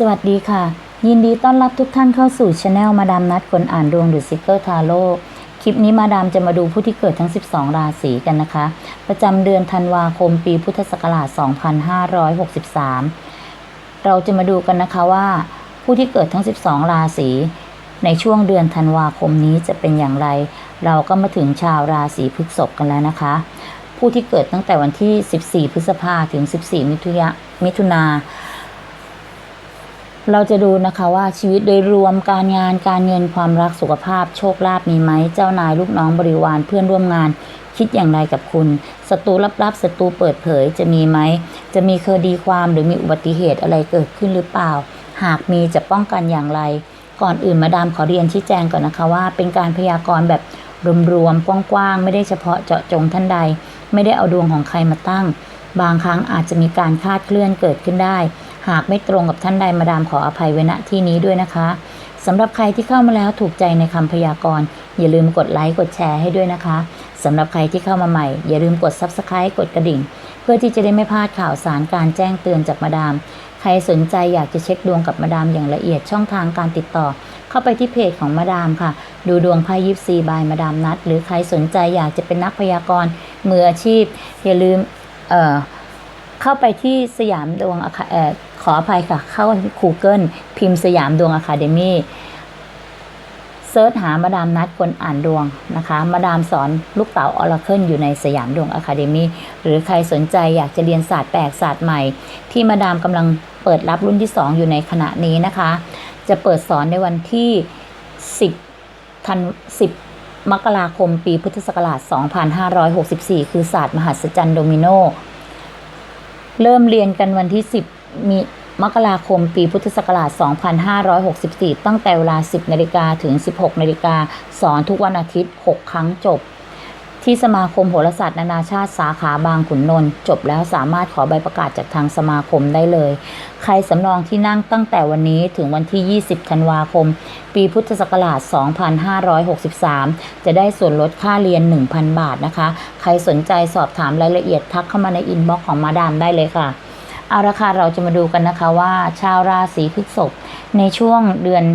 สวัสดีค่ะ ยินดีต้อนรับทุกท่านเข้าสู่ช anel มาดามนัดคนอ่านดวงหรือซิกเกอร์ทาโร่คลิปนี้มาดามจะมาดูผู้ที่เกิดทั้ง 12 ราศีกันนะคะ ประจำเดือนธันวาคมปีพุทธศักราช 2563 เราจะมาดูกันนะคะว่าผู้ที่เกิดทั้ง 12 ราศีในช่วงเดือนธันวาคมนี้จะเป็นอย่างไร เราก็มาถึงชาวราศีพฤษภกันแล้วนะคะ ผู้ที่เกิดตั้งแต่วันที่ 14 พฤษภาถึง 14 มิถุนายนมิถุนา เราจะดูนะคะว่าชีวิตโดยรวมการงานการเงินความรักสุขภาพ โชคลาภมีไหมเจ้านายลูกน้องบริวารเพื่อนร่วมงาน คิดอย่างไรกับคุณศัตรูลับๆศัตรูเปิดเผยจะมีไหมจะมีคดีความหรือมีอุบัติเหตุอะไรเกิดขึ้นหรือเปล่า หากมีจะป้องกันอย่างไร ก่อนอื่นมาดามขอเรียนชี้แจงก่อนนะคะว่า เป็นการพยากรณ์แบบรวมๆกว้างๆไม่ได้เฉพาะเจาะจงท่านใด ไม่ได้เอาดวงของใครมาตั้ง บางครั้งอาจจะมีการคาดเคลื่อนเกิดขึ้นได้ หากไม่ตรงกับท่านใดมาดามขออภัยไว้ณที่นี้ด้วยนะคะสำหรับใครที่เข้ามาแล้วถูกใจในคำพยากรณ์อย่าลืมกดไลค์กดแชร์ให้ด้วยนะคะสำหรับใครที่เข้ามาใหม่ อย่าลืมกด Subscribe กดกระดิ่ง เพื่อที่จะได้ไม่พลาดข่าวสารการแจ้งเตือนจากมาดาม ใครสนใจอยากจะเช็คดวงกับมาดามอย่างละเอียดช่องทางการติดต่อ เข้าไปที่เพจของมาดามค่ะ ดูดวงไพ่ยิปซีบายมาดามนัด หรือใครสนใจอยากจะเป็นนักพยากรณ์มืออาชีพ อย่าลืมเอ่อ เข้าไปที่สยามดวงอะคาเออขออภัยค่ะ เข้า Google พิมพ์สยามดวงอะคาเดมี่เซิร์ชหามาดามนัดคนอ่านดวงนะคะ มาดามสอนลูกเต๋าออราเคิลอยู่ในสยามดวงอะคาเดมี่หรือใครสนใจอยากจะเรียนศาสตร์แปลกศาสตร์ใหม่ ที่มาดามกำลังเปิดรับรุ่นที่ 2 อยู่ในขณะนี้นะคะ จะเปิดสอนในวันที่ 10ธัน 10มกราคมปีพุทธศักราช 2564 คือศาสตร์มหัศจรรย์โดมิโน เริ่มเรียนกันวันที่ 10 มีมกราคมปีพุทธศักราช 2564 ตั้งแต่เวลา 10 นาฬิกาถึง 16 นาฬิกา สอนทุกวันอาทิตย์ 6 ครั้งจบ ที่สมาคมโหราศาสตร์นานาชาติสาขาบางขุนนนท์จบแล้วสามารถขอใบประกาศจากทางสมาคมได้เลย ใครสำรองที่นั่งตั้งแต่วันนี้ถึงวันที่ 20 ธันวาคม ปีพุทธศักราช 2563 จะได้ส่วนลดค่าเรียน 1,000 บาทนะคะ ใครสนใจสอบถามรายละเอียดทักเข้ามาในอินบ็อกซ์ของมาดามได้เลยค่ะเอาละค่ะเราจะมาดูกันนะคะว่า ชาวราศีพฤษภในช่วงเดือน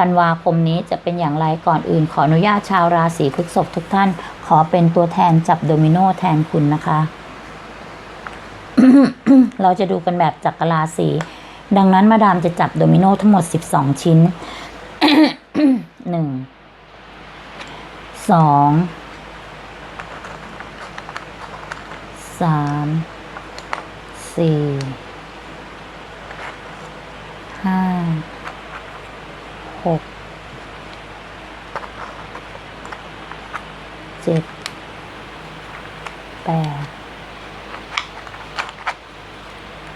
ธันวาคมนี้จะเป็นอย่างไรก่อนอื่น ขออนุญาตชาวราศีพฤษภทุกท่าน ขอเป็นตัวแทนจับโดมิโนแทนคุณนะคะ เราจะดูกันแบบจักรราศีดังนั้นมาดามจะจับโดมิโนทั้งหมด 12 ชิ้นหนึ่งสองสามสี่ห้าหก เจ็ดแปด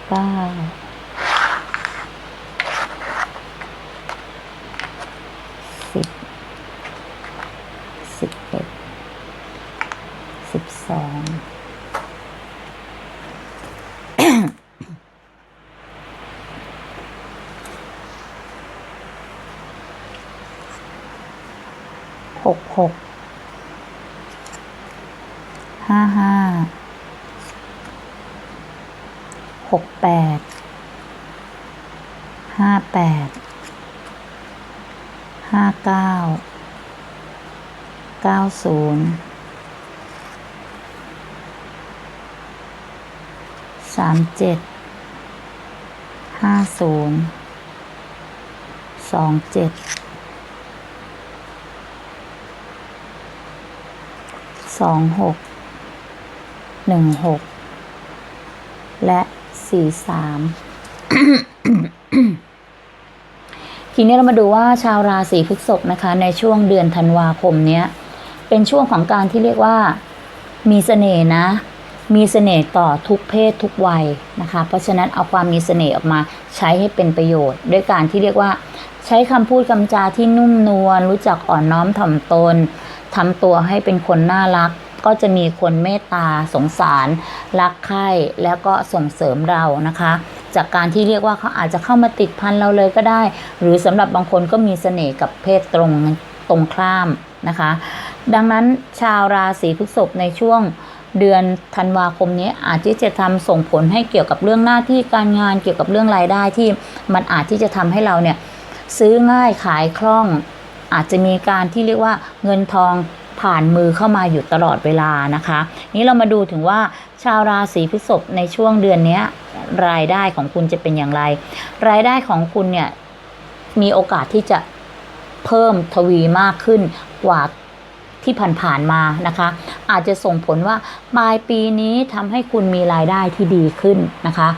เก้าสิบสิบเอ็ดสิบสองหกหก ห้าห้าหกแปดห้าแปดห้าเก้าเก้าศูนย์สามเจ็ดห้าศูนย์สองเจ็ดสองหก หนึ่งหกและสี่สามทีนี้เรามาดูว่าชาวราศีพฤษภนะคะ ในช่วงเดือนธันวาคมเนี้ย เป็นช่วงของการที่เรียกว่ามีเสน่ห์นะ มีเสน่ห์ต่อทุกเพศทุกวัยนะคะ เพราะฉะนั้นเอาความมีเสน่ห์ออกมาใช้ให้เป็นประโยชน์ ด้วยการที่เรียกว่า ใช้คำพูดคำจาที่นุ่มนวลรู้จักอ่อนน้อมถ่อมตนทำตัวให้เป็นคนน่ารัก ก็จะมีคนเมตตาสงสาร รักใคร่แล้วก็ส่งเสริมเรานะคะ จากการที่เรียกว่าเขาอาจจะเข้ามาติดพันเราเลยก็ได้ หรือสำหรับบางคนก็มีเสน่ห์กับเพศตรงตรงข้ามนะคะ ดังนั้นชาวราศีพฤษภในช่วงเดือนธันวาคมนี้อาจที่จะทำส่งผลให้เกี่ยวกับเรื่องหน้าที่การงานเกี่ยวกับเรื่องรายได้ที่มันอาจที่จะทำให้เราเนี่ยซื้อง่ายขายคล่อง อาจจะมีการที่เรียกว่าเงินทอง ผ่านมือเข้ามาอยู่ตลอดเวลานะคะ นี้เรามาดูถึงว่าชาวราศีพฤษภในช่วงเดือนนี้รายได้ของคุณจะเป็นอย่างไร รายได้ของคุณเนี่ยมีโอกาสที่จะเพิ่มทวีมากขึ้นกว่าที่ผ่านๆมานะคะ อาจจะส่งผลว่าปลายปีนี้ทำให้คุณมีรายได้ที่ดีขึ้นนะคะ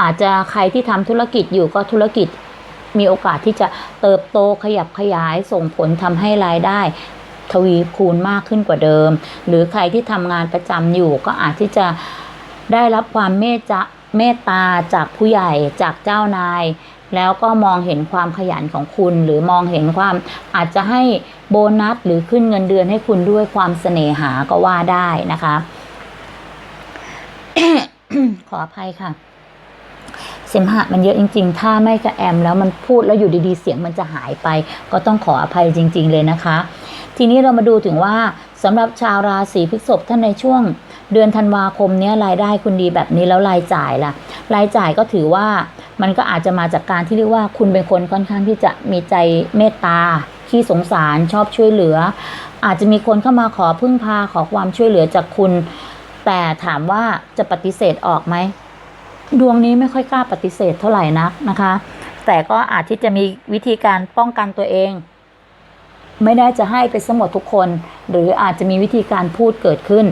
อาจจะใครที่ทำธุรกิจอยู่ก็ธุรกิจมีโอกาสที่จะเติบโตขยับขยายส่งผลทำให้รายได้ ทวีคูณมากขึ้นกว่าเดิม หรือใครที่ทำงานประจำอยู่ก็อาจที่จะได้รับความเมตจะเมตตาจากผู้ใหญ่จากเจ้านาย แล้วก็มองเห็นความขยันของคุณ หรือมองเห็นความอาจจะให้โบนัสหรือขึ้นเงินเดือนให้คุณด้วยความเสน่หาก็ว่าได้นะคะ ขออภัยค่ะเสมหะมันเยอะจริง ๆ ถ้าไม่กระแอมแล้วมันพูดแล้วอยู่ดีๆ เสียงมันจะหายไป ก็ต้องขออภัยจริง ๆ เลยนะคะ ทีนี้เรามาดูถึงว่าสำหรับชาวราศีพฤษภท่านในช่วง เดือนธันวาคมเนี้ยรายได้คุณดีแบบนี้แล้วรายจ่ายล่ะ รายจ่ายก็ถือว่ามันก็อาจจะมาจากการที่เรียกว่าคุณเป็นคนค่อนข้างที่จะมีใจเมตตาขี้สงสารชอบช่วยเหลือ อาจจะมีคนเข้ามาขอพึ่งพาขอความช่วยเหลือจากคุณ แต่ถามว่าจะปฏิเสธออกไหมดวงนี้ไม่ค่อยกล้าปฏิเสธเท่าไหร่นักนะคะ แต่ก็อาจที่จะมีวิธีการป้องกันตัวเอง ไม่ได้จะให้ไปสมดทุกคน หรืออาจจะมีวิธีการพูดเกิดขึ้น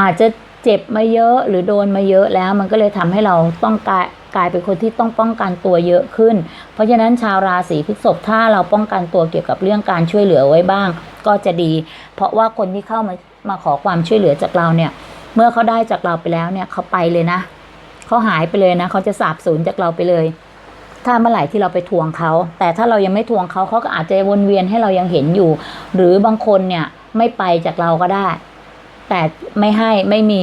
อาจจะเจ็บมาเยอะหรือโดนมาเยอะแล้ว มันก็เลยทำให้เราต้องกลายกลายเป็นคนที่ต้องป้องกันตัวเยอะขึ้น เพราะฉะนั้นชาวราศีพฤษภถ้าเราป้องกันตัวเกี่ยวกับเรื่องการช่วยเหลือไว้บ้าง ก็จะดี เพราะว่าคนที่เข้ามามาขอความช่วยเหลือจากเราเนี่ย เมื่อเขาได้จากเราไปแล้วเนี่ยเขาไปเลยนะเขาหายไปเลยนะเขาจะสาบสูญจากเราไปเลย ถ้าเมื่อไหร่ที่เราไปทวงเขา แต่ถ้าเรายังไม่ทวงเขาเขาก็อาจจะวนเวียนให้เรายังเห็นอยู่ หรือบางคนเนี่ยไม่ไปจากเราก็ได้ แต่ไม่ให้ไม่มี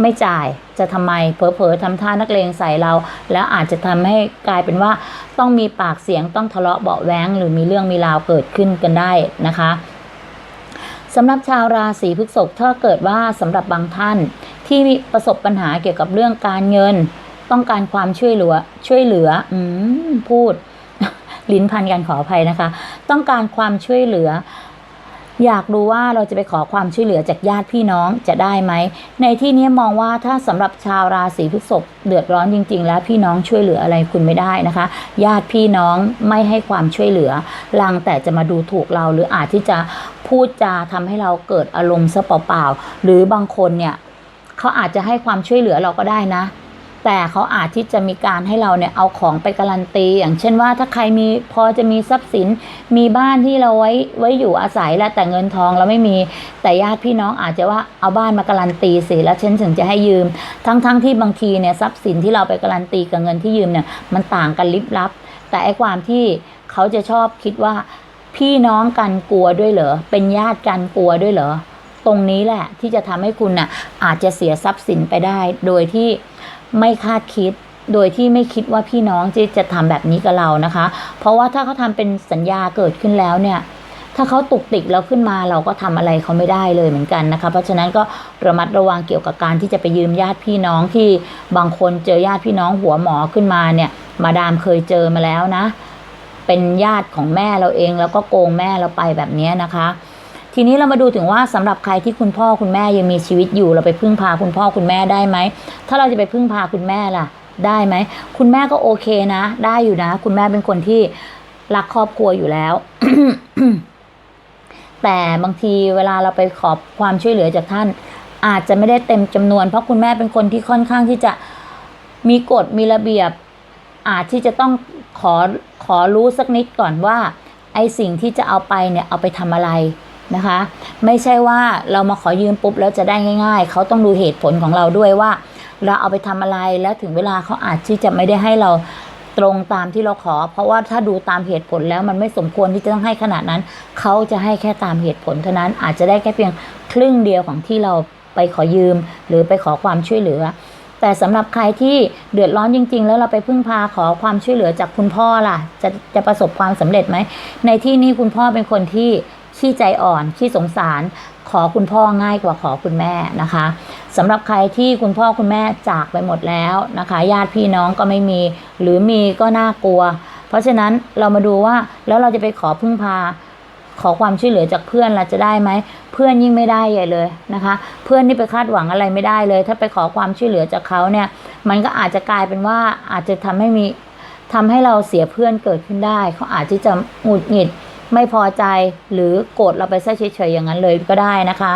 ไม่จ่ายจะทำไมเผลอๆทำท่านักเลงใส่เรา แล้วอาจจะทำให้กลายเป็นว่าต้องมีปากเสียงต้องทะเลาะเบาะแว้งหรือมีเรื่องมีราวเกิดขึ้นกันได้นะคะสำหรับชาวราศีพฤษภถ้าเกิดว่าสำหรับบางท่านที่ประสบปัญหาเกี่ยวกับเรื่องการเงิน ต้องการความช่วยเหลือ ช่วยเหลือ อืม พูด ลิ้นพันกันขออภัยนะคะ ต้องการความช่วยเหลือ อยากรู้ว่าเราจะไปขอความช่วยเหลือจากญาติพี่น้องจะได้ไหม ในที่นี้มองว่าถ้าสำหรับชาวราศีพฤษภเดือดร้อนจริง ๆ แล้วพี่น้องช่วยเหลืออะไรคุณไม่ได้นะคะ ญาติพี่น้องไม่ให้ความช่วยเหลือลังแต่จะมาดูถูกเราหรืออาจที่จะพูดจาทำให้เราเกิดอารมณ์ซะเปล่าๆหรือบางคนเนี่ยเขาอาจจะให้ความช่วยเหลือเราก็ได้นะ แต่เขาอาจที่จะมีการให้เราเนี่ยเอาของไปการันตี อย่างเช่นว่าถ้าใครมีพอจะมีทรัพย์สิน มีบ้านที่เราไว้ไว้อยู่อาศัยแล้วแต่เงินทองเราไม่มีแต่ญาติพี่น้องอาจจะว่าเอาบ้านมาการันตีสิแล้วฉันถึงจะให้ยืม ทั้งๆทที่บางทีเนี่ยทรัพย์สินที่เราไปการันตีกับเงินที่ยืมเนี่ยมันต่างกันลิบลับ แต่ไอ้ความที่เขาจะชอบคิดว่าพี่น้องกันกลัวด้วยเหรอ เป็นญาติกันกลัวด้วยเหรอ ตรงนี้แหละที่จะทำให้คุณน่ะอาจจะเสียทรัพย์สินไปได้ โดยที่ ไม่คาดคิดโดยที่ไม่คิดว่าพี่น้องจะจะทำแบบนี้กับเรานะคะ เพราะว่าถ้าเขาทำเป็นสัญญาเกิดขึ้นแล้วเนี่ย ถ้าเขาตุกติกแล้วขึ้นมาเราก็ทำอะไรเขาไม่ได้เลยเหมือนกันนะคะ เพราะฉะนั้นก็ระมัดระวังเกี่ยวกับการที่จะไปยืมญาติพี่น้องที่บางคนเจอญาติพี่น้องหัวหมอขึ้นมาเนี่ย มาดามเคยเจอมาแล้วนะ เป็นญาติของแม่เราเองแล้วก็โกงแม่เราไปแบบนี้นะคะ ทีนี้เรามาดูถึงว่าสำหรับใครที่คุณพ่อคุณแม่ยังมีชีวิตอยู่ เราไปพึ่งพาคุณพ่อคุณแม่ได้ไหม ถ้าเราจะไปพึ่งพาคุณแม่ล่ะ ได้ไหม คุณแม่ก็โอเคนะ ได้อยู่นะ คุณแม่เป็นคนที่รักครอบครัวอยู่แล้ว แต่บางทีเวลาเราไปขอความช่วยเหลือจากท่าน อาจจะไม่ได้เต็มจำนวน เพราะคุณแม่เป็นคนที่ค่อนข้างที่จะมีกฎมีระเบียบ อาจที่จะต้องขอขอรู้สักนิดก่อนว่า ไอสิ่งที่จะเอาไปเนี่ยเอาไปทำอะไร นะคะ ไม่ใช่ว่าเรามาขอยืมปุ๊บแล้วจะได้ง่าย ๆ เขาต้องดูเหตุผลของเราด้วยว่า เราเอาไปทำอะไรแล้วถึงเวลาเขาอาจที่จะไม่ได้ให้เราตรงตามที่เราขอ เพราะว่าถ้าดูตามเหตุผลแล้วมันไม่สมควรที่จะต้องให้ขนาดนั้น เขาจะให้แค่ตามเหตุผลเท่านั้นอาจจะได้แค่เพียงครึ่งเดียวของที่เราไปขอยืม หรือไปขอความช่วยเหลือ แต่สำหรับใครที่เดือดร้อนจริง ๆ แล้วเราไปพึ่งพาขอความช่วยเหลือจากคุณพ่อล่ะ จะจะประสบความสำเร็จไหมในที่นี้คุณพ่อเป็นคนที่ ขี้ใจอ่อน ขี้สงสาร ขอคุณพ่อง่ายกว่าขอคุณแม่นะคะสำหรับใครที่คุณพ่อคุณแม่จากไปหมดแล้วนะคะ ญาติพี่น้องก็ไม่มี หรือมีก็น่ากลัว เพราะฉะนั้นเรามาดูว่าแล้วเราจะไปขอพึ่งพาขอความช่วยเหลือจากเพื่อนเราจะได้ไหม เพื่อนยิ่งไม่ได้ใหญ่เลยนะคะ เพื่อนนี่ไปคาดหวังอะไรไม่ได้เลย ถ้าไปขอความช่วยเหลือจากเขาเนี่ย มันก็อาจจะกลายเป็นว่าอาจจะทำให้มีทำให้เราเสียเพื่อนเกิดขึ้นได้ เขาอาจจะจะหงุดหงิด ไม่พอใจหรือโกรธเราไปซะเฉยๆอย่างนั้นเลยก็ได้นะคะ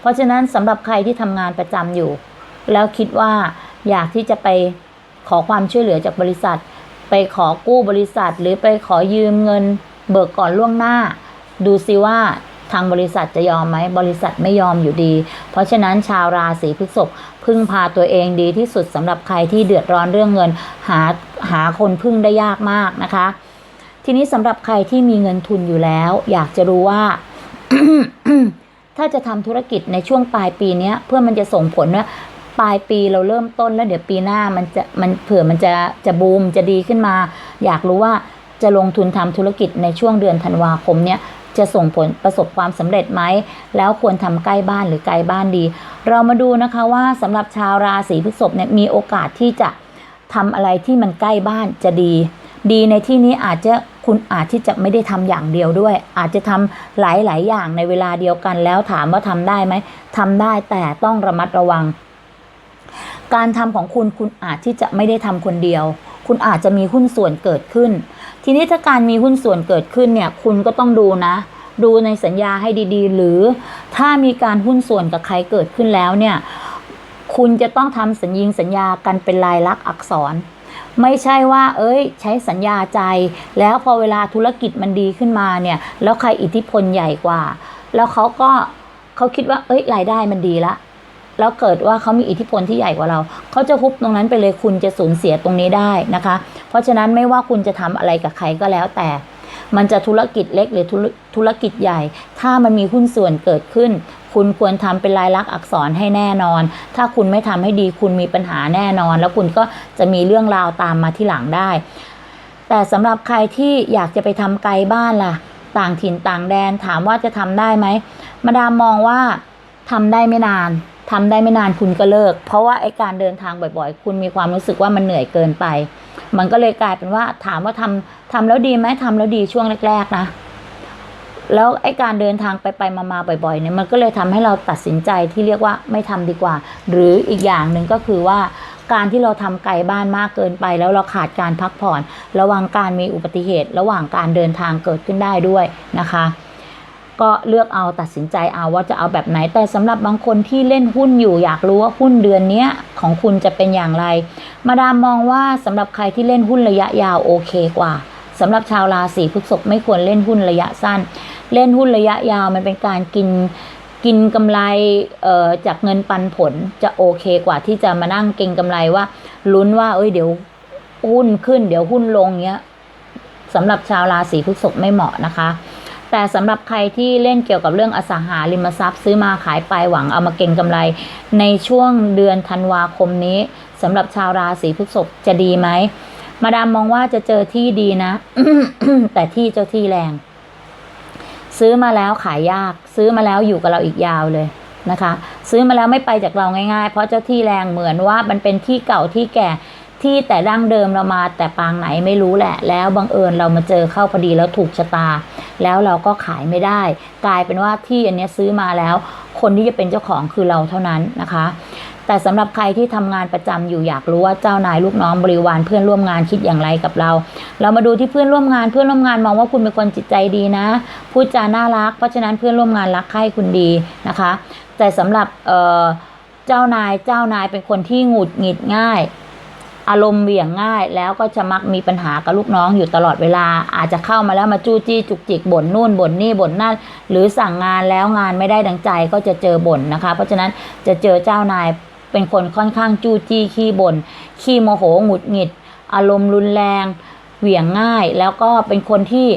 เพราะฉะนั้นสำหรับใครที่ทำงานประจำอยู่ แล้วคิดว่าอยากที่จะไปขอความช่วยเหลือจากบริษัท ไปขอกู้บริษัท หรือไปขอยืมเงิน เบิกก่อนล่วงหน้า ดูซิว่าทางบริษัทจะยอมไหมบริษัทไม่ยอมอยู่ดี เพราะฉะนั้นชาวราศีพฤษภพึ่งพาตัวเองดีที่สุดสำหรับใครที่เดือดร้อนเรื่องเงิน หาหาคนพึ่งได้ยากมากนะคะ ทีนี้สำหรับใครที่มีเงินทุนอยู่แล้ว อยากจะรู้ว่า ถ้าจะทำธุรกิจในช่วงปลายปีนี้เพื่อมันจะส่งผลว่าปลายปีเราเริ่มต้นแล้วเดี๋ยวปีหน้ามันจะมันเผื่อมันจะจะบูมจะดีขึ้นมา อยากรู้ว่าจะลงทุนทำธุรกิจในช่วงเดือนธันวาคมเนี้ยจะส่งผลประสบความสำเร็จไหม แล้วควรทำใกล้บ้านหรือไกลบ้านดี เรามาดูนะคะว่าสำหรับชาวราศีพฤษภเนี่ยมีโอกาสที่จะทำอะไรที่มันใกล้บ้านจะดี ดีในที่นี้อาจจะ คุณอาจที่จะไม่ได้ทำอย่างเดียวด้วย อาจจะทำหลาย ๆ อย่างในเวลาเดียวกันแล้วถามว่าทำได้ไหมทำได้แต่ต้องระมัดระวัง การทำของคุณคุณอาจที่จะไม่ได้ทำคนเดียว คุณอาจจะมีหุ้นส่วนเกิดขึ้น ทีนี้ถ้าการมีหุ้นส่วนเกิดขึ้นเนี่ยคุณก็ต้องดูนะ ดูในสัญญาให้ดีๆ หรือถ้ามีการหุ้นส่วนกับใครเกิดขึ้นแล้วเนี่ยคุณจะต้องทำสัญญิงสัญญากันเป็นลายลักษณ์อักษร ไม่ใช่ว่า เอ้ย ใช้สัญญาใจ แล้วพอเวลาธุรกิจมันดีขึ้นมาเนี่ย แล้วใครอิทธิพลใหญ่กว่า แล้วเขาก็เขาคิดว่า เอ้ย รายได้มันดีละแล้วเกิดว่าเขามีอิทธิพลที่ใหญ่กว่าเรา เขาจะฮุบตรงนั้นไปเลยคุณจะสูญเสียตรงนี้ได้นะคะ เพราะฉะนั้นไม่ว่าคุณจะทำอะไรกับใครก็แล้วแต่ มันจะธุรกิจเล็กหรือธุรธุรกิจใหญ่ ถ้ามันมีหุ้นส่วนเกิดขึ้น คุณควรทำเป็นลายลักษณ์อักษรให้แน่นอน ถ้าคุณไม่ทำให้ดีคุณมีปัญหาแน่นอน แล้วคุณก็จะมีเรื่องราวตามมาที่หลังได้ แต่สำหรับใครที่อยากจะไปทำไกลบ้านล่ะ ต่างถิ่นต่างแดนถามว่าจะทำได้ไหมมาดามมองว่าทำได้ไม่นานทำได้ไม่นานคุณก็เลิก เพราะว่าไอการเดินทางบ่อยๆ คุณมีความรู้สึกว่ามันเหนื่อยเกินไป มันก็เลยกลายเป็นว่าถามว่าทำทำแล้วดีไหมทำแล้วดีช่วงแรก ๆ นะ แล้วไอ้การเดินทางไปไปๆมาๆบ่อยๆเนี่ยมันก็เลยทำให้เราตัดสินใจที่เรียกว่าไม่ทำดีกว่า หรืออีกอย่างหนึ่งก็คือว่าการที่เราทำไกลบ้านมากเกินไป แล้วเราขาดการพักผ่อน ระวังการมีอุบัติเหตุ ระหว่างการเดินทางเกิดขึ้นได้ด้วยนะคะ ก็เลือกเอาตัดสินใจเอาว่าจะเอาแบบไหน แต่สำหรับบางคนที่เล่นหุ้นอยู่อยากรู้ว่าหุ้นเดือนนี้ของคุณจะเป็นอย่างไร มาดามมองว่าสำหรับใครที่เล่นหุ้นระยะยาวโอเคกว่าสำหรับชาวราศีพฤษภไม่ควรเล่นหุ้นระยะสั้น เล่นหุ้นระยะยาวมันเป็นการกินกินกำไรเอ่อจากเงินปันผลจะโอเคกว่าที่จะมานั่งเก็งกำไรว่าลุ้นว่า เอ้ยเดี๋ยวหุ้นขึ้น เดี๋ยวหุ้นลงเงี้ยสำหรับชาวราศีพฤษภไม่เหมาะนะคะ แต่สำหรับใครที่เล่นเกี่ยวกับเรื่องอสังหาริมทรัพย์ ซื้อมาขายไปหวังเอามาเก็งกำไร ในช่วงเดือนธันวาคมนี้สำหรับชาวราศีพฤษภจะดีไหมมาดามมองว่าจะเจอที่ดีนะ แต่ที่เจ้าที่แรง ซื้อมาแล้วขายยาก ซื้อมาแล้วอยู่กับเราอีกยาวเลยนะคะ ซื้อมาแล้วไม่ไปจากเราง่ายๆ เพราะเจ้าที่แรงเหมือนว่ามันเป็นที่เก่าที่แก่ ที่แต่ดั้งเดิมเรามาแต่ปางไหนไม่รู้แหละ แล้วบังเอิญเรามาเจอเข้าพอดีแล้วถูกชะตา แล้วเราก็ขายไม่ได้ กลายเป็นว่าที่อันนี้ซื้อมาแล้ว คนที่จะเป็นเจ้าของคือเราเท่านั้นนะคะ แต่สำหรับใครที่ทำงานประจำอยู่อยากรู้ว่าเจ้านายลูกน้องบริวารเพื่อนร่วมงานคิดอย่างไรกับเรา เรามาดูที่เพื่อนร่วมงานเพื่อนร่วมงานมองว่าคุณเป็นคนจิตใจดีนะพูดจาน่ารัก เพราะฉะนั้นเพื่อนร่วมงานรักใคร่คุณดีนะคะ แต่สำหรับเออเจ้านายเจ้านายเป็นคนที่หงุดหงิดง่าย อารมณ์เหวี่ยงง่าย แล้วก็จะมักมีปัญหากับลูกน้องอยู่ตลอดเวลา อาจจะเข้ามาแล้วมาจู้จี้จุกจิกบ่นนู่นบ่นนี่บ่นนั่น หรือสั่งงานแล้วงานไม่ได้ดังใจก็จะเจอบ่นนะคะ เพราะฉะนั้นจะเจอเจ้านายเป็นคนค่อนข้างจู้จี้ขี้บ่นขี้โมโหหงุดหงิด อารมณ์รุนแรง เหวี่ยงง่าย แล้วก็เป็นคนที่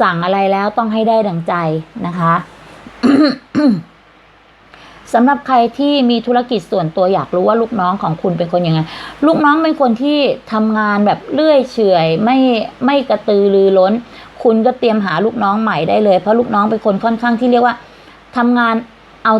สั่งอะไรแล้วต้องให้ได้ดังใจนะคะ สำหรับใครที่มีธุรกิจส่วนตัวอยากรู้ว่าลูกน้องของคุณเป็นคนยังไง ลูกน้องเป็นคนที่ทำงานแบบเลื่อยเฉื่อยไม่ไม่กระตือรือร้น คุณก็เตรียมหาลูกน้องใหม่ได้เลย เพราะลูกน้องเป็นคนค่อนข้างที่เรียกว่าทำงานเอา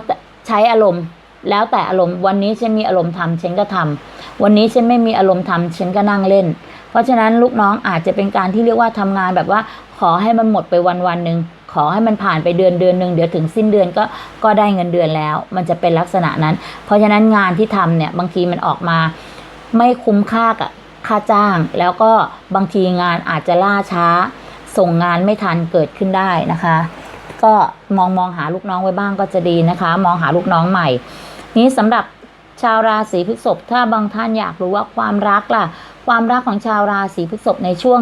ใช้อารมณ์ แล้วแต่อารมณ์วันนี้ฉันมีอารมณ์ทำฉันก็ทำวันนี้ฉันไม่มีอารมณ์ทำฉันก็นั่งเล่น เพราะฉะนั้นลูกน้องอาจจะเป็นการที่เรียกว่าทำงานแบบว่าขอให้มันหมดไปวันวันหนึ่ง ขอให้มันผ่านไปเดือนเดือนหนึ่งเดี๋ยวถึงสิ้นเดือนก็ก็ได้เงินเดือนแล้ว มันจะเป็นลักษณะนั้น เพราะฉะนั้นงานที่ทำเนี่ยบางทีมันออกมาไม่คุ้มค่ากับค่าจ้าง แล้วก็บางทีงานอาจจะล่าช้า ส่งงานไม่ทันเกิดขึ้นได้นะคะ ก็มองมองหาลูกน้องไว้บ้างก็จะดีนะคะ มองหาลูกน้องใหม่ นี้สำหรับชาวราศีพฤษภถ้าบางท่านอยากรู้ว่าความรักล่ะ ความรักของชาวราศีพฤษภในช่วง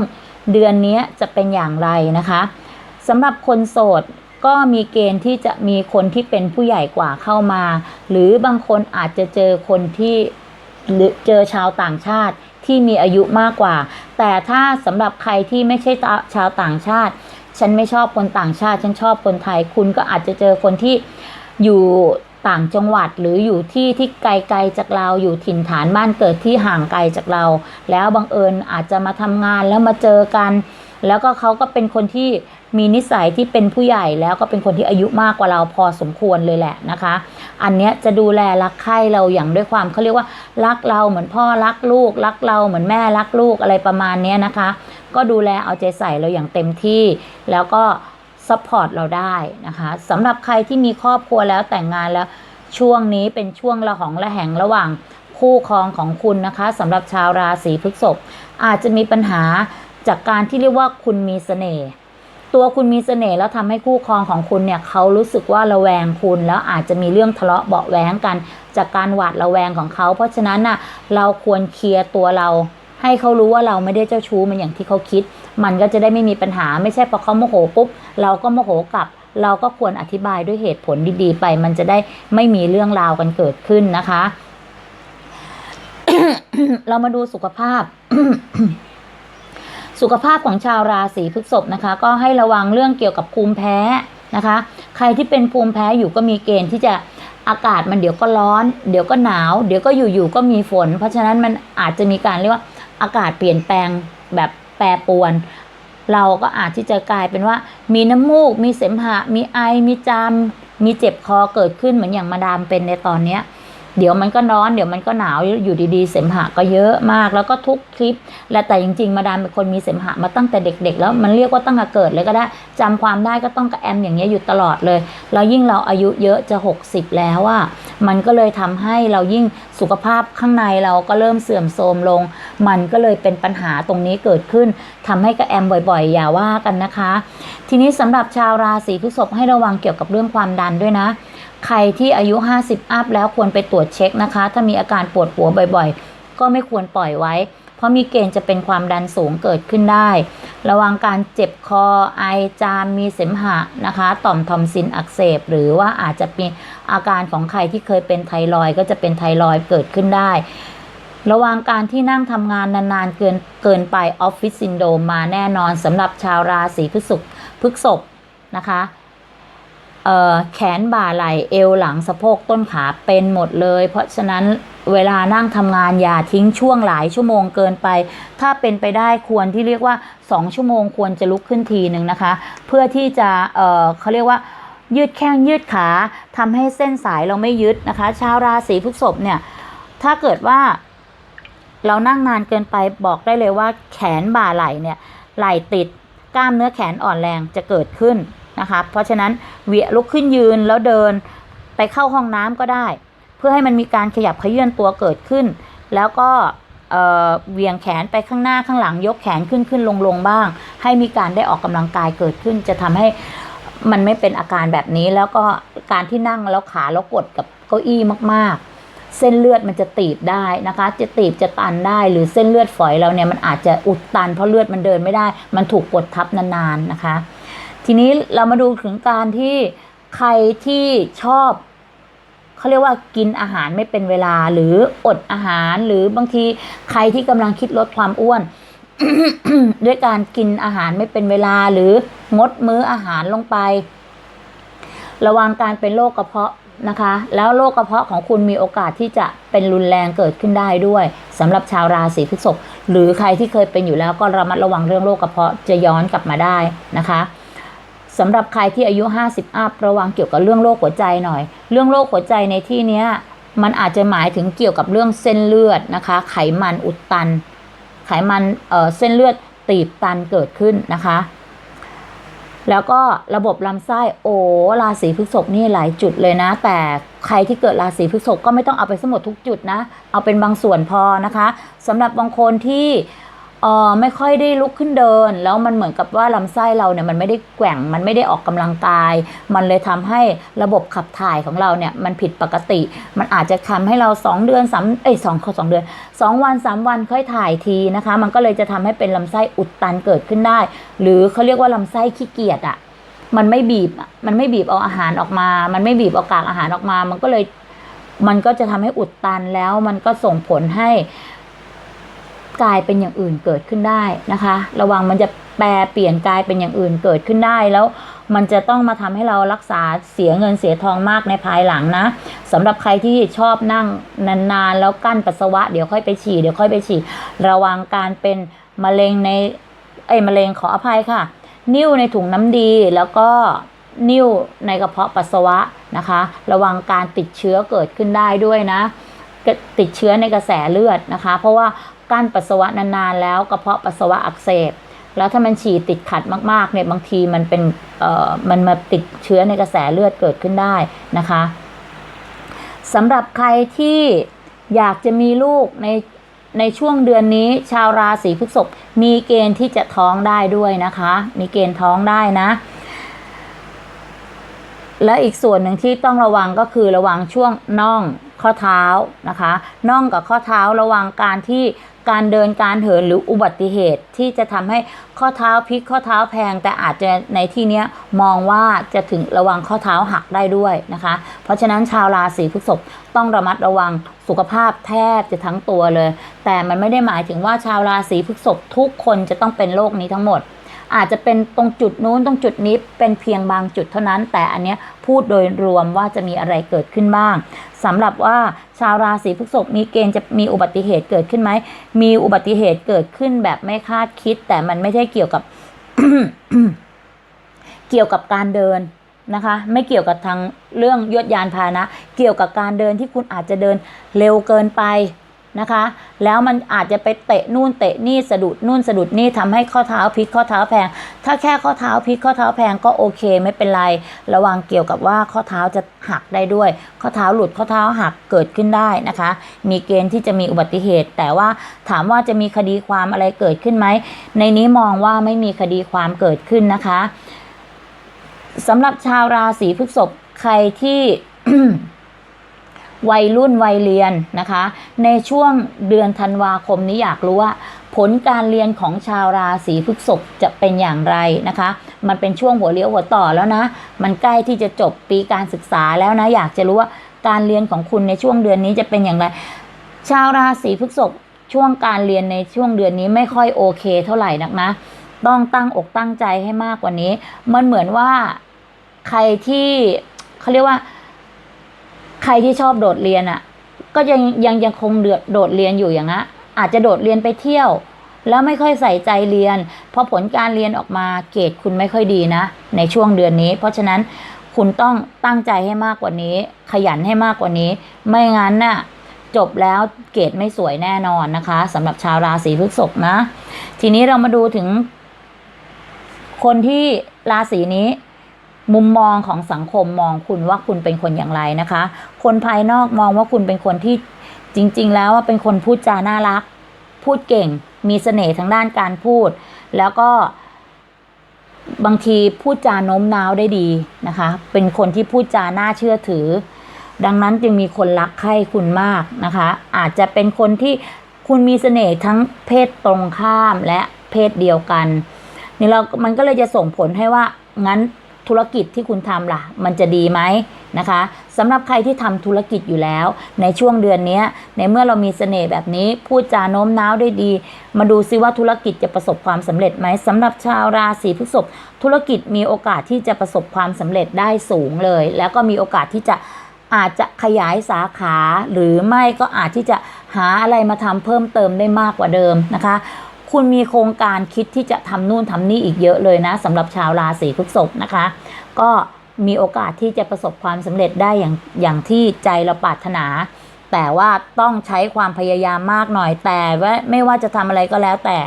เดือนนี้จะเป็นอย่างไรนะคะ สำหรับคนโสดก็มีเกณฑ์ที่จะมีคนที่เป็นผู้ใหญ่กว่าเข้ามา หรือบางคนอาจจะเจอคนที่หรือเจอชาวต่างชาติที่มีอายุมากกว่า แต่ถ้าสำหรับใครที่ไม่ใช่ชาวต่างชาติ ฉันไม่ชอบคนต่างชาติ ฉันชอบคนไทย คุณก็อาจจะเจอคนที่อยู่ต่างจังหวัดหรืออยู่ที่ที่ไกลๆจากเราอยู่ถิ่นฐานบ้านเกิดที่ห่างไกลจากเรา แล้วบังเอิญอาจจะมาทำงานแล้วมาเจอกัน แล้วก็เขาก็เป็นคนที่มีนิสัยที่เป็นผู้ใหญ่แล้วก็เป็นคนที่อายุมากกว่าเราพอสมควรเลยแหละนะคะ อันเนี้ยจะดูแลรักใคร่เราอย่างด้วยความเขาเรียกว่ารักเราเหมือนพ่อรักลูก รักเราเหมือนแม่รักลูกอะไรประมาณเนี้ยนะคะ ก็ดูแลเอาใจใส่เราอย่างเต็มที่ แล้วก็ซัพพอร์ตเราได้นะคะสำหรับใครที่มีครอบครัวแล้วแต่งงานแล้วช่วงนี้เป็นช่วงระหองระแหงระหว่างคู่ครองของคุณนะคะสำหรับชาวราศีพฤษภอาจจะมีปัญหา จากการที่เรียกว่าคุณมีเสน่ห์ตัวคุณมีเสน่ห์แล้วทำให้คู่ครองของคุณเนี่ยเขารู้สึกว่าระแวงคุณแล้วอาจจะมีเรื่องทะเลาะเบาะแวงกัน จากการหวาดระแวงของเขา เพราะฉะนั้นน่ะเราควรเคลียร์ตัวเรา ให้เขารู้ว่าเราไม่ได้เจ้าชู้มันอย่างที่เขาคิด มันก็จะได้ไม่มีปัญหาไม่ใช่พอเขาโมโหปุ๊บเราก็โมโหกลับ เราก็ควรอธิบายด้วยเหตุผลดีๆไป มันจะได้ไม่มีเรื่องราวกันเกิดขึ้นนะคะ เรามาดูสุขภาพ สุขภาพของชาวราศีพฤษภนะคะ ก็ให้ระวังเรื่องเกี่ยวกับภูมิแพ้นะคะ ใครที่เป็นภูมิแพ้อยู่ก็มีเกณฑ์ที่จะอากาศมันเดี๋ยวก็ร้อน เดี๋ยวก็หนาว เดี๋ยวก็อยู่ๆก็มีฝน เพราะฉะนั้นมันอาจจะมีการเรียกว่าอากาศเปลี่ยนแปลงแบบแปรปรวน เราก็อาจที่จะกลายเป็นว่า มีน้ำมูก มีเสมหะ มีไอ มีจาม มีเจ็บคอเกิดขึ้นเหมือนอย่างมาดามเป็นในตอนเนี้ย เดี๋ยวมันก็ร้อนเดี๋ยวมันก็หนาวอยู่ดีๆ เสมหะก็เยอะมาก แล้วก็ทุกคลิป และแต่จริง ๆ มาดามเป็นคนมีเสมหะมาตั้งแต่เด็ก ๆ แล้วมันเรียกว่าตั้งแต่เกิดเลยก็ได้จำความได้ก็ต้องกับแอมอย่างเงี้ยอยู่ตลอดเลยแล้วยิ่งเราอายุเยอะจะ 60 แล้วอะมันก็เลยทำให้เรายิ่งสุขภาพข้างในเราก็เริ่มเสื่อมโทรมลง มันก็เลยเป็นปัญหาตรงนี้เกิดขึ้นทำให้กับแอมบ่อยๆ อย่าว่ากันนะคะ ทีนี้สำหรับชาวราศีพฤษภให้ระวังเกี่ยวกับเรื่องความดันด้วยนะ ใครที่อายุ 50 อัพแล้วควรไปตรวจเช็คนะคะ ถ้ามีอาการปวดหัวบ่อยๆ ก็ไม่ควรปล่อยไว้ เพราะมีเกณฑ์จะเป็นความดันสูงเกิดขึ้นได้ ระวังการเจ็บคอ ไอจามมีเสมหะนะคะ ต่อมทอมซินอักเสบ หรือว่าอาจจะมีอาการของใครที่เคยเป็นไทรอยก็จะเป็นไทรอยเกิดขึ้นได้ระวังการที่นั่งทำงานนานๆเกินเกินไปออฟฟิศซินโดมมาแน่นอนสำหรับชาวราศีพฤษภพฤษภนะคะ แขนบ่าไหล่เอวหลังสะโพกต้นขาเป็นหมดเลย เพราะฉะนั้นเวลานั่งทำงานอย่าทิ้งช่วงหลายชั่วโมงเกินไป ถ้าเป็นไปได้ควรที่เรียกว่า 2 ชั่วโมงควรจะลุกขึ้นทีหนึ่งนะคะ เพื่อที่จะเเขาเรียกว่า ยืดแข้งยืดขาทำให้เส้นสายเราไม่ยึดนะคะ ชาวราศีพฤษภเนี่ย ถ้าเกิดว่า เรานั่งนานเกินไปบอกได้เลยว่าแขนบ่าไหล่เนี่ยไหล่ติดกล้ามเนื้อแขนอ่อนแรงจะเกิดขึ้น นะคะเพราะฉะนั้นเวียลุกขึ้นยืนแล้วเดินไปเข้าห้องน้ำก็ได้ เพื่อให้มันมีการขยับขยื่นตัวเกิดขึ้น แล้วก็เวียงแขนไปข้างหน้าข้างหลังยกแขนขึ้นขึ้นลงลงบ้าง ให้มีการได้ออกกำลังกายเกิดขึ้น จะทำให้มันไม่เป็นอาการแบบนี้ แล้วก็การที่นั่งแล้วขาแล้วกดกับเก้าอี้มากๆ เส้นเลือดมันจะตีบได้นะคะ จะตีบจะตันได้ หรือเส้นเลือดฝอยเราเนี่ยมันอาจจะอุดตัน เพราะเลือดมันเดินไม่ได้ มันถูกกดทับนานๆนะคะ ทีนี้เรามาดูถึงการที่ใครที่ชอบเขาเรียกว่ากินอาหารไม่เป็นเวลาหรืออดอาหารหรือบางทีใครที่กำลังคิดลดความอ้วน ด้วยการกินอาหารไม่เป็นเวลาหรืองดมื้ออาหารลงไป ระวังการเป็นโรคกระเพาะนะคะ แล้วโรคกระเพาะของคุณมีโอกาสที่จะเป็นรุนแรงเกิดขึ้นได้ด้วยสำหรับชาวราศีพฤษภหรือใครที่เคยเป็นอยู่แล้วก็ระมัดระวังเรื่องโรคกระเพาะจะย้อนกลับมาได้นะคะ สำหรับใครที่อายุ 50 อัพระวังเกี่ยวกับเรื่องโรคหัวใจหน่อย เรื่องโรคหัวใจในที่เนี้ยมันอาจจะหมายถึงเกี่ยวกับเรื่องเส้นเลือดนะคะ ไขมันอุดตัน ไขมันเอ่อเส้นเลือดตีบตันเกิดขึ้นนะคะ แล้วก็ระบบลำไส้โอ้ราศีพฤษภนี่หลายจุดเลยนะ แต่ใครที่เกิดราศีพฤษภก็ไม่ต้องเอาไปสมดทุกจุดนะ เอาเป็นบางส่วนพอนะคะสำหรับบางคนที่ เออไม่ค่อยได้ลุกขึ้นเดิน แล้วมันเหมือนกับว่าลำไส้เราเนี่ยมันไม่ได้แกว่งมันไม่ได้ออกกำลังกาย มันเลยทำให้ระบบขับถ่ายของเราเนี่ยมันผิดปกติ มันอาจจะทำให้เรา 2 เดือนสามเอ้ยสองข้อสองเดือน 2 วัน 3 วันค่อยถ่ายทีนะคะ มันก็เลยจะทำให้เป็นลำไส้อุดตันเกิดขึ้นได้ หรือเขาเรียกว่าลำไส้ขี้เกียจอะมันไม่บีบมันไม่บีบเอาอาหารออกมา มันไม่บีบเอากากอาหารออกมา มันก็เลยมันก็จะทำให้อุดตันแล้วมันก็ส่งผลให้ กลายเป็นอย่างอื่นเกิดขึ้นได้นะคะ ระวังมันจะแปรเปลี่ยนกลายเป็นอย่างอื่นเกิดขึ้นได้แล้วมันจะต้องมาทำให้เรารักษาเสียเงินเสียทองมากในภายหลังนะสำหรับใครที่ชอบนั่งนานๆ แล้วกั้นปัสสาวะเดี๋ยวค่อยไปฉี่เดี๋ยวค่อยไปฉี่ระวังการเป็นมะเร็งในเอ้มะเร็งขออภัยค่ะ นิ่วในถุงน้ำดีแล้วก็นิ่วในกระเพาะปัสสาวะนะคะ ระวังการติดเชื้อเกิดขึ้นได้ด้วยนะติดเชื้อในกระแสเลือดนะคะ เพราะว่า กั้นปัสสาวะนานๆแล้วกระเพาะปัสสาวะอักเสบ แล้วถ้ามันฉี่ติดขัดมากๆเนี่ยบางทีมันเป็นเอ่อมันมาติดเชื้อในกระแสเลือดเกิดขึ้นได้นะคะสำหรับใครที่อยากจะมีลูกในในช่วงเดือนนี้ชาวราศีพฤษภมีเกณฑ์ที่จะท้องได้ด้วยนะคะ มีเกณฑ์ท้องได้นะ และอีกส่วนหนึ่งที่ต้องระวังก็คือระวังช่วงน่องข้อเท้านะคะน่องกับข้อเท้าระวังการที่ การเดินการเหินหรืออุบัติเหตุที่จะทำให้ข้อเท้าพลิกข้อเท้าแพง แต่อาจจะในที่นี้มองว่าจะถึงระวังข้อเท้าหักได้ด้วยนะคะ เพราะฉะนั้นชาวราศีพฤษภต้องระมัดระวังสุขภาพแทบจะทั้งตัวเลย แต่มันไม่ได้หมายถึงว่าชาวราศีพฤษภทุกคนจะต้องเป็นโรคนี้ทั้งหมด อาจจะเป็นตรงจุดนู้นตรงจุดนี้เป็นเพียงบางจุดเท่านั้น แต่อันเนี้ยพูดโดยรวมว่าจะมีอะไรเกิดขึ้นบ้างสำหรับว่าชาวราศีพฤษภมีเกณฑ์จะมีอุบัติเหตุเกิดขึ้นไหมมีอุบัติเหตุเกิดขึ้นแบบไม่คาดคิด แต่มันไม่ใช่เกี่ยวกับเกี่ยวกับการเดินนะคะ ไม่เกี่ยวกับทางเรื่องยวดยานพานะ เกี่ยวกับการเดินที่คุณอาจจะเดินเร็วเกินไป นะคะ แล้วมันอาจจะไปเตะนู่นเตะนี่สะดุดนู่นสะดุดนี่ทำให้ข้อเท้าพลิกข้อเท้าแพง ถ้าแค่ข้อเท้าพลิกข้อเท้าแพงก็โอเคไม่เป็นไร ระวังเกี่ยวกับว่าข้อเท้าจะหักได้ด้วย ข้อเท้าหลุดข้อเท้าหักเกิดขึ้นได้นะคะ มีเกณฑ์ที่จะมีอุบัติเหตุ แต่ว่าถามว่าจะมีคดีความอะไรเกิดขึ้นไหม ในนี้มองว่าไม่มีคดีความเกิดขึ้นนะคะสำหรับชาวราศีพฤษภใครที่ วัยรุ่นวัยเรียนนะคะ ในช่วงเดือนธันวาคมนี้อยากรู้ว่า ผลการเรียนของชาวราศีพฤษภจะเป็นอย่างไรนะคะ มันเป็นช่วงหัวเลี้ยวหัวต่อแล้วนะ มันใกล้ที่จะจบปีการศึกษาแล้วนะ อยากจะรู้ว่าการเรียนของคุณในช่วงเดือนนี้จะเป็นอย่างไร ชาวราศีพฤษภช่วงการเรียนในช่วงเดือนนี้ไม่ค่อยโอเคเท่าไหร่นักนะ ต้องตั้งอกตั้งใจให้มากกว่านี้ มันเหมือนว่าใครที่เขาเรียกว่า ใครที่ชอบโดดเรียนอะ่ะ ก็ยังยังยังคงเดือดโดดเรียนอยู่อย่างนั้นอาจจะโดดเรียนไปเที่ยว แล้วไม่ค่อยใส่ใจเรียนพอผลการเรียนออกมาเกรดคุณไม่ค่อยดีนะ ในช่วงเดือนนี้ เพราะฉะนั้นคุณต้องตั้งใจให้มากกว่านี้ ขยันให้มากกว่านี้ ไม่งั้นน่ะจบแล้วเกรดไม่สวยแน่นอนนะคะสำหรับชาวราศีพฤษภนะ ทีนี้เรามาดูถึง คนที่ราศีนี้ มุมมองของสังคมมองคุณว่าคุณเป็นคนอย่างไรนะคะ คนภายนอกมองว่าคุณเป็นคนที่จริง ๆ แล้วว่าเป็นคนพูดจาน่ารัก พูดเก่ง มีเสน่ห์ทางด้านการพูด แล้วก็บางทีพูดจาโน้มน้าวได้ดีนะคะ เป็นคนที่พูดจาน่าเชื่อถือ ดังนั้นจึงมีคนรักใคร่คุณมากนะคะ อาจจะเป็นคนที่คุณมีเสน่ห์ทั้งเพศตรงข้ามและเพศเดียวกัน นี่เรา มันก็เลยจะส่งผลให้ว่างั้น ธุรกิจที่คุณทำล่ะ มันจะดีไหมนะคะสำหรับใครที่ทำธุรกิจอยู่แล้ว ในช่วงเดือนนี้ในเมื่อเรามีเสน่ห์แบบนี้ พูดจาโน้มน้าวได้ดี มาดูซิว่าธุรกิจจะประสบความสำเร็จไหมสำหรับชาวราศีพฤษภธุรกิจมีโอกาสที่จะประสบความสำเร็จได้สูงเลย แล้วก็มีโอกาสที่จะอาจจะขยายสาขาหรือไม่ก็อาจที่จะหาอะไรมาทำเพิ่มเติมได้มากกว่าเดิมนะคะ คุณมีโครงการคิดที่จะทำนู่นทำนี่อีกเยอะเลยนะสำหรับชาวราศีพฤษภนะคะ ก็มีโอกาสที่จะประสบความสำเร็จได้อย่างอย่างที่ใจเราปรารถนา แต่ว่าต้องใช้ความพยายามมากหน่อยแต่ว่าไม่ว่าจะทำอะไรก็แล้วแต่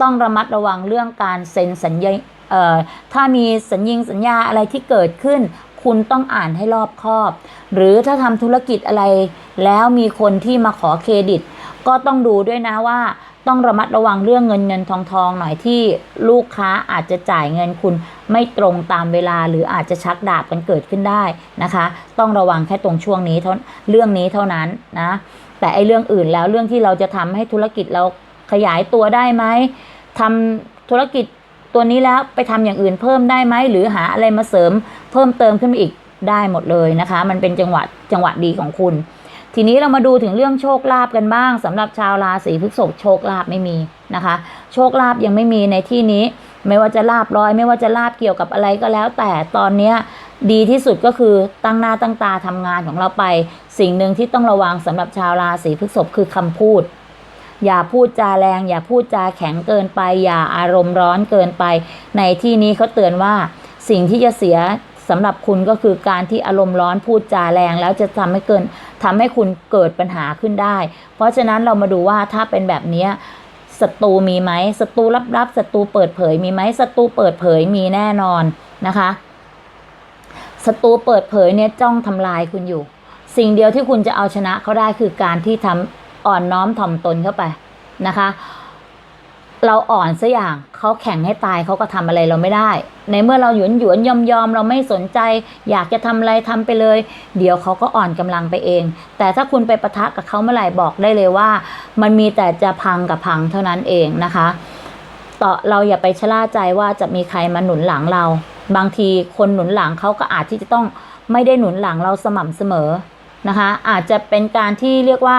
ต้องระมัดระวังเรื่องการเซ็นสัญญาเอ่อถ้ามีสัญญิงสัญญาอะไรที่เกิดขึ้น คุณต้องอ่านให้รอบคอบ หรือถ้าทำธุรกิจอะไรแล้วมีคนที่มาขอเครดิต ก็ต้องดูด้วยนะว่า ต้องระมัดระวังเรื่องเงินเงินทองทองหน่อยที่ลูกค้าอาจจะจ่ายเงินคุณไม่ตรงตามเวลาหรืออาจจะชักดาบกันเกิดขึ้นได้นะคะ ต้องระวังแค่ตรงช่วงนี้เท่าเรื่องนี้เท่านั้นนะ แต่ไอ้เรื่องอื่นแล้วเรื่องที่เราจะทำให้ธุรกิจเราขยายตัวได้ไหมทำธุรกิจตัวนี้แล้วไปทำอย่างอื่นเพิ่มได้ไหมหรือหาอะไรมาเสริมเพิ่มเติมขึ้นมาอีกได้หมดเลยนะคะ มันเป็นจังหวะจังหวะดีของคุณ ทีนี้เรามาดูถึงเรื่องโชคลาภกันบ้างสำหรับชาวราศีพฤษภโชคลาภไม่มีนะคะ โชคลาภยังไม่มีในที่นี้ ไม่ว่าจะลาบร้อย ไม่ว่าจะลาบเกี่ยวกับอะไรก็แล้ว แต่ตอนเนี้ยดีที่สุดก็คือตั้งหน้าตั้งตาทำงานของเราไป สิ่งหนึ่งที่ต้องระวังสำหรับชาวราศีพฤษภคือคำพูด อย่าพูดจาแรง อย่าพูดจาแข็งเกินไป อย่าอารมณ์ร้อนเกินไป ในที่นี้เขาเตือนว่าสิ่งที่จะเสียสำหรับคุณก็คือการที่อารมณ์ร้อนพูดจาแรง แล้วจะทำให้เกิน ทำให้คุณเกิดปัญหาขึ้นได้ เพราะฉะนั้นเรามาดูว่าถ้าเป็นแบบนี้ศัตรูมีไหมศัตรูลับๆศัตรูเปิดเผยมีไหมศัตรูเปิดเผยมีแน่นอนนะคะศัตรูเปิดเผยเนี่ยจ้องทำลายคุณอยู่ สิ่งเดียวที่คุณจะเอาชนะเขาได้คือการที่ทำอ่อนน้อมถ่อมตนเข้าไปนะคะ เราอ่อนซะอย่างเขาแข่งให้ตายเขาก็ทำอะไรเราไม่ได้ ในเมื่อเราหยวนหยวนยอมยอมเราไม่สนใจ อยากจะทำอะไรทำไปเลย เดี๋ยวเขาก็อ่อนกำลังไปเอง แต่ถ้าคุณไปประทะกับเขาเมื่อไหร่บอกได้เลยว่า มันมีแต่จะพังกับพังเท่านั้นเองนะคะต่อเราอย่าไปชะล่าใจว่าจะมีใครมาหนุนหลังเรา บางทีคนหนุนหลังเขาก็อาจที่จะต้องไม่ได้หนุนหลังเราสม่ำเสมอ นะคะ อาจจะเป็นการที่เรียกว่า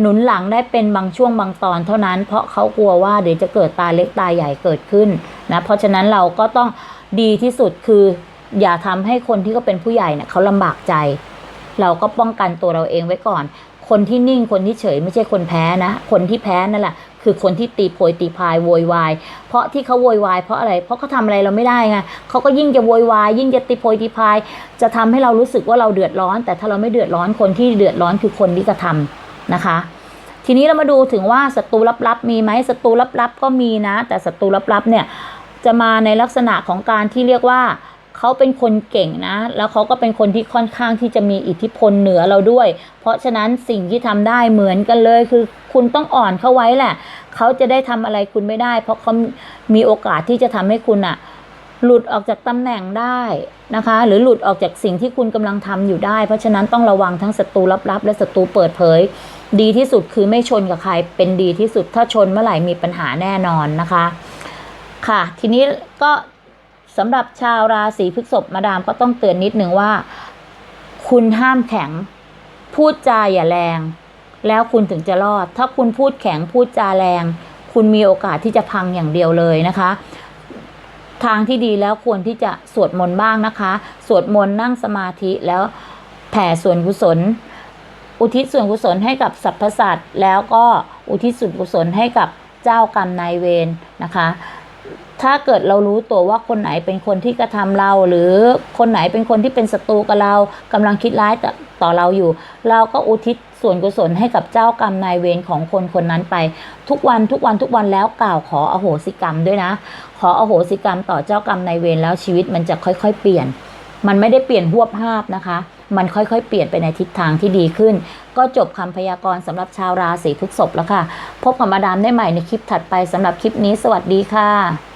หนุนหลังได้เป็นบางช่วงบางตอนเท่านั้น เพราะเขากลัวว่าเดี๋ยวจะเกิดตาเล็กตาใหญ่เกิดขึ้นนะเพราะฉะนั้นเราก็ต้องดีที่สุดคืออย่าทำให้คนที่เขาเป็นผู้ใหญ่เนี่ยเขาลำบากใจ เราก็ป้องกันตัวเราเองไว้ก่อน คนที่นิ่งคนที่เฉยไม่ใช่คนแพ้นะ คนที่แพ้นั่นแหละ คือคนที่ตีโพยตีพายโวยวาย เพราะที่เขาโวยวายเพราะอะไร เพราะเขาทำอะไรเราไม่ได้ไงเขาก็ยิ่งจะโวยวายยิ่งจะตีโพยตีพาย จะทำให้เรารู้สึกว่าเราเดือดร้อน แต่ถ้าเราไม่เดือดร้อนคนที่เดือดร้อนคือคนที่กระทำนะคะ ทีนี้เรามาดูถึงว่าศัตรูลับๆมีไหมศัตรูลับๆก็มีนะ แต่ศัตรูลับๆเนี่ยจะมาในลักษณะของการที่เรียกว่า เขาเป็นคนเก่งนะ แล้วเขาก็เป็นคนที่ค่อนข้างที่จะมีอิทธิพลเหนือเราด้วย เพราะฉะนั้นสิ่งที่ทำได้เหมือนกันเลยคือคุณต้องอ่อนเขาไว้แหละ เขาจะได้ทำอะไรคุณไม่ได้ เพราะเขามีโอกาสที่จะทำให้คุณอะหลุดออกจากตำแหน่งได้นะคะ หรือหลุดออกจากสิ่งที่คุณกำลังทำอยู่ได้ เพราะฉะนั้นต้องระวังทั้งศัตรูลับๆ และศัตรูเปิดเผย ดีที่สุดคือไม่ชนกับใคร เป็นดีที่สุดถ้าชนเมื่อไหร่มีปัญหาแน่นอนนะคะ ค่ะ ทีนี้ก็ สำหรับชาวราศีพฤษภมาดามก็ต้องเตือนนิดนึงว่า คุณห้ามแข็ง พูดจาอย่าแรง แล้วคุณถึงจะรอด ถ้าคุณพูดแข็งพูดจาแรง คุณมีโอกาสที่จะพังอย่างเดียวเลยนะคะ ทางที่ดีแล้วควรที่จะสวดมนต์บ้างนะคะ สวดมนต์นั่งสมาธิแล้วแผ่ส่วนกุศล อุทิศส่วนกุศลให้กับสรรพสัตว์แล้วก็อุทิศส่วนกุศลให้กับเจ้ากรรมนายเวรนะคะ ถ้าเกิดเรารู้ตัวว่าคนไหนเป็นคนที่กระทำเรา หรือคนไหนเป็นคนที่เป็นศัตรูกับเรากำลังคิดร้ายต่อเราอยู่ เราก็อุทิศส่วนกุศลให้กับเจ้ากรรมนายเวรของคนคนนั้นไป ทุกวันทุกวันทุกวันแล้วกล่าวขออโหสิกรรมด้วยนะ ขออโหสิกรรมต่อเจ้ากรรมนายเวรแล้วชีวิตมันจะค่อยๆ เปลี่ยน มันไม่ได้เปลี่ยนหวบภาพนะคะ มันค่อยๆ เปลี่ยนไปในทิศทางที่ดีขึ้น ก็จบคำพยากรณ์สำหรับชาวราศีพฤษภแล้วค่ะ พบกับมาดามได้ใหม่ในคลิปถัดไปสำหรับคลิปนี้ สวัสดีค่ะ